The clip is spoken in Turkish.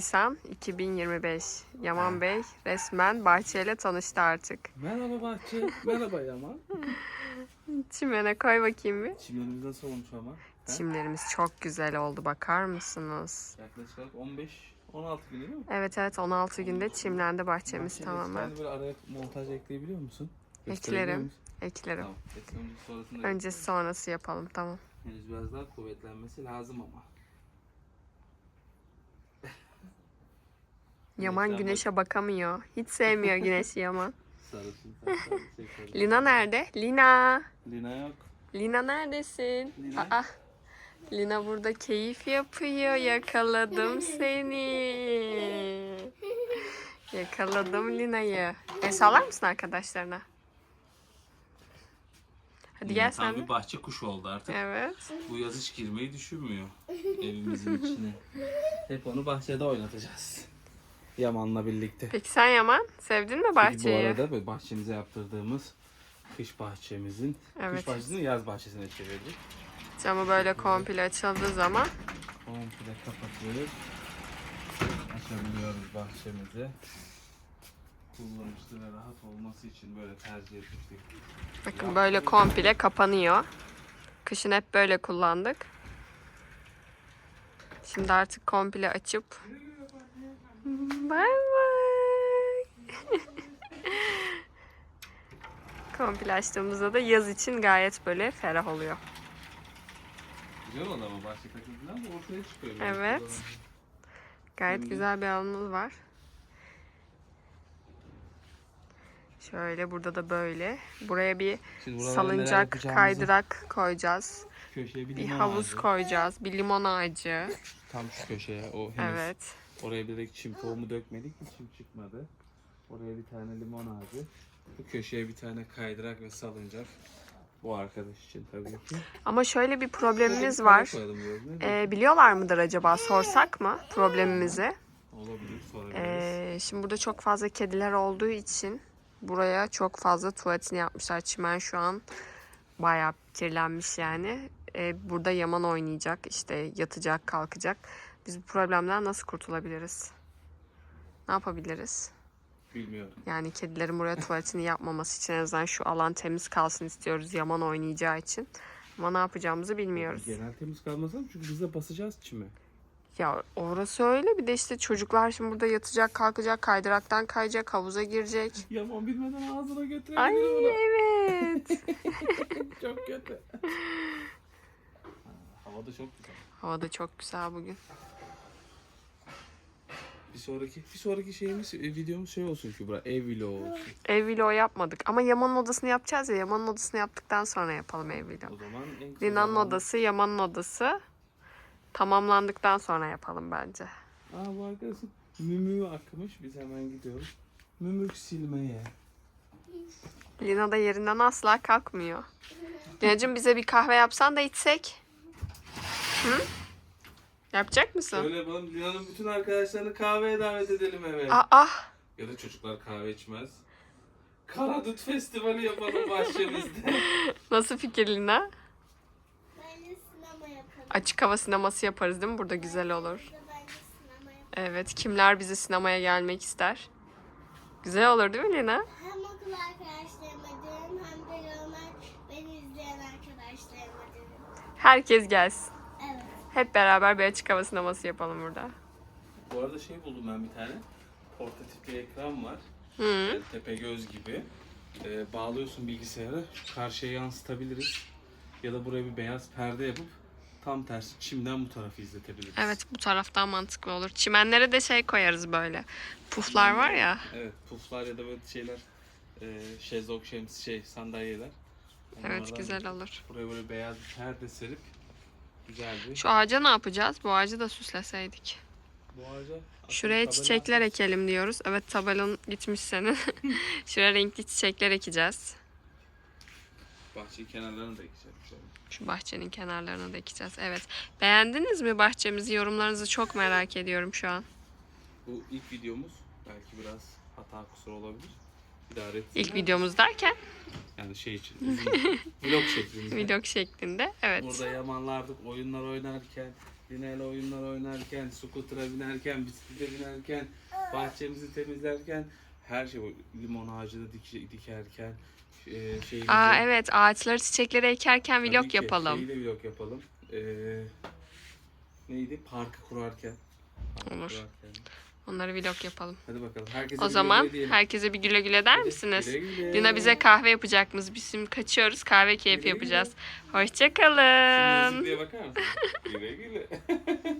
Nisan 2025. Yaman Bey resmen bahçeyle tanıştı artık. Merhaba bahçe. Merhaba Yaman. Çimene koy bakayım bir. Çimlerimiz nasıl olmuş ama? Ha? Çimlerimiz çok güzel oldu bakar mısınız? Yaklaşık olarak 15 16 gün değil mi? Evet evet 16 günde çimlendi bahçemiz Bahçede tamamen. tane böyle araya montaj ekleyebiliyor musun? Eklerim. Musun? Eklerim. Tamam. Öncesi sonrasında Öncesi sonrası yapalım tamam. henüz biraz daha kuvvetlenmesi lazım ama. Yaman güneşe bakamıyor. Hiç sevmiyor güneşi Yaman. Sarısın çekelim. Lina nerede? Lina. Lina yok. Lina neredesin? Lina. Aa. Lina burada keyif yapıyor. Yakaladım seni. Yakaladım Lina'yı. El sallar mısın arkadaşlarına? Hadi gel sen de. bir bahçe kuşu oldu artık. Evet. Bu yaz hiç girmeyi düşünmüyor evimizin içine. Hep onu bahçede oynatacağız. Yaman'la birlikte. Peki sen Yaman sevdin mi Bu bahçeyi? arada böyle bahçemize yaptırdığımız kış bahçemizin, Evet. kış bahçesini yaz bahçesine çevirdik. Camı böyle komple açıldığı zaman Komple kapatıyoruz. Açabiliyoruz bahçemizi. Kullanışlı ve rahat olması için böyle tercih etmiştik. bakın böyle komple kapanıyor. Kışın hep böyle kullandık. Şimdi artık komple açıp Bay bay. komple açtığımızda da yaz için gayet böyle ferah oluyor. Güzel oldu ama bahçe takıntıdan da ortaya çıkıyor. Evet. Gayet Şimdi- güzel bir alanımız var. Şöyle burada da böyle. Buraya bir Şimdi buralara neler salıncak, yapacağımızı- kaydırak koyacağız. Köşeye bir, Bir limon havuz ağacı. koyacağız. Bir limon ağacı. Tam şu köşeye o henüz. Evet. Oraya direkt çim tohumu dökmedik. Hiç çim çıkmadı. Oraya bir tane limon ağacı. Bu köşeye bir tane kaydırak ve salıncak. Bu arkadaş için tabii ki. Ama şöyle bir problemimiz var. Ee, biliyorlar mıdır acaba? Sorsak mı problemimizi? Olabilir sorabiliriz. Ee, şimdi burada çok fazla kediler olduğu için buraya çok fazla tuvaletini yapmışlar. Çimen şu an bayağı kirlenmiş yani. Ee, burada yaman oynayacak, işte yatacak, kalkacak. Biz bu problemden nasıl kurtulabiliriz? Ne yapabiliriz? Bilmiyorum. Yani kedilerin buraya tuvaletini yapmaması için en azından şu alan temiz kalsın istiyoruz yaman oynayacağı için. Ama ne yapacağımızı bilmiyoruz. Genel temiz kalmaz ama çünkü biz de basacağız çimi. Ya orası öyle bir de işte çocuklar şimdi burada yatacak, kalkacak, kaydıraktan kayacak, havuza girecek. Yaman bilmeden ağzına götürebilir Ay onu. evet. Çok kötü. Hava da çok güzel. Hava da çok güzel bugün. Bir sonraki bir sonraki şeyimiz e, videomuz şey olsun Kübra. Ev vlogu olsun. Ev vlogu yapmadık ama Yaman'ın odasını yapacağız ya. Yaman'ın odasını yaptıktan sonra yapalım ev O vlogu. zaman en kısa Lina'nın zamanda- odası, Yaman'ın odası tamamlandıktan sonra yapalım bence. Aa bu arkadaşın mümüğü akmış. Biz hemen gidiyoruz. Mümük silmeye. Lina da yerinden asla kalkmıyor. Lina'cığım bize bir kahve yapsan da içsek. Hı? Yapacak mısın? Şöyle yapalım. Lina'nın bütün arkadaşlarını kahveye davet edelim eve. Aa, Ya da çocuklar kahve içmez. Karadut Festivali yapalım bahçemizde. nasıl fikir Lina? Bence sinema yapalım. Açık hava sineması yaparız değil mi? Burada güzel olur. Burada bence sinema yapalım. Evet, kimler bize sinemaya gelmek ister? Güzel olur değil mi Lina? Hem okul arkadaşlarıma derim hem de normal beni izleyen arkadaşlarıma derim. Herkes gelsin. Evet. Hep beraber bir açık hava sineması yapalım burada. Bu arada şey buldum ben bir tane. Portatif bir ekran var. Hı. Tepe göz gibi. Ee, bağlıyorsun bilgisayara. Şu karşıya yansıtabiliriz. Ya da buraya bir beyaz perde yapıp tam tersi çimden bu tarafı izletebiliriz. Evet, bu taraftan mantıklı olur. Çimenlere de şey koyarız böyle. Puflar var ya. Evet, puflar ya da böyle şeyler, e, şezlong şems şey sandalyeler. Evet, Onlardan güzel olur. Buraya böyle beyaz bir perde serip güzel bir. Şu ağaca ne yapacağız? Bu ağacı da süsleseydik. Bu ağaca Şuraya tabela çiçekler ekelim diyoruz. Evet tabelan gitmiş senin. Şuraya renkli çiçekler ekeceğiz. Bahçe kenarlarını da ekeceğim şöyle. Şu bahçenin kenarlarına da ekeceğiz. Evet. Beğendiniz mi bahçemizi? Yorumlarınızı çok merak ediyorum şu an. Bu ilk videomuz. Belki biraz hata kusur olabilir. İdare etsinler. İlk videomuz derken Yani şey için. vlog şeklinde. vlog şeklinde. Evet. Burada yamanlardık oyunlar oynarken Lina'yla oyunlar oynarken, scooter'a binerken, bisiklete binerken, bahçemizi temizlerken, her şey limon ağacını dik- dikerken, e, şeyimizi... Aa evet ağaçları çiçekleri ekerken Tabii vlog ki, yapalım. Şeyi de vlog yapalım. Ee, neydi? Parkı kurarken. Parkı Olur. kurarken. Onları vlog yapalım. Hadi bakalım. Herkese O zaman güle diyelim. herkese bir güle güle der Hadi, misiniz? güle güle. Lina bize kahve yapacakmış. Biz şimdi kaçıyoruz. Kahve keyfi Güle güle. yapacağız. Şimdi Hoşçakalın. diye bakar mısın? güle güle.